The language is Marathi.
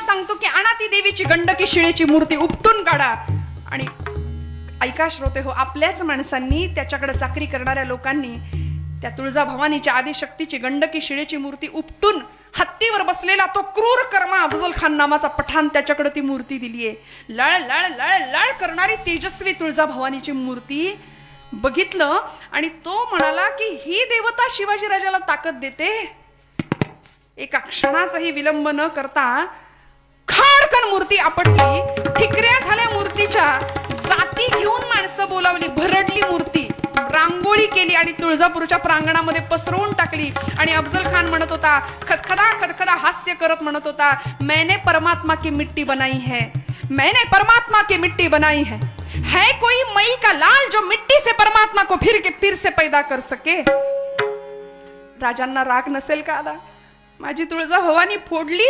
सांगतो की आणा ती देवीची गंडकी शिळेची मूर्ती उपटून काढा. आणि ऐका श्रोते हो आपल्याच माणसांनी त्याच्याकडे चाकरी करणाऱ्या लोकांनी त्या तुळजा भवानीच्या आदिशक्तीची गंडकी शिळेची मूर्ती उपटून हत्तीवर बसलेला तो क्रूर कर्मा अफजल खान नामाचा पठाण त्याच्याकडे ती मूर्ती दिलीये. लळ लळ लळ लळ करणारी तेजस्वी तुळजा भवानीची मूर्ती बघितलं आणि तो म्हणाला की ही देवता शिवाजीराजाला ताकद देते. एका क्षणाचाही विलंब न करता खाडकन मूर्ती आपटली ठिकऱ्या झाल्या मूर्तीच्या जाती घेऊन माणसं बोलावली भरडली मूर्ती रांगोळी केली आणि तुळजापूरच्या प्रांगणामध्ये पसरवून टाकली. आणि अफजल खान म्हणत होता खदखदा खदखदा हास्य करत म्हणत होता मैने परमात्मा की मिट्टी बनाई है मैंने परमात्मा की मिट्टी बनाई है है कोई मई का लाल जो मिट्टी से परमात्मा को फिर के फिर से पैदा कर सके? राजांना राग नसेल का आला. माझी तुळजा भवानी फोडली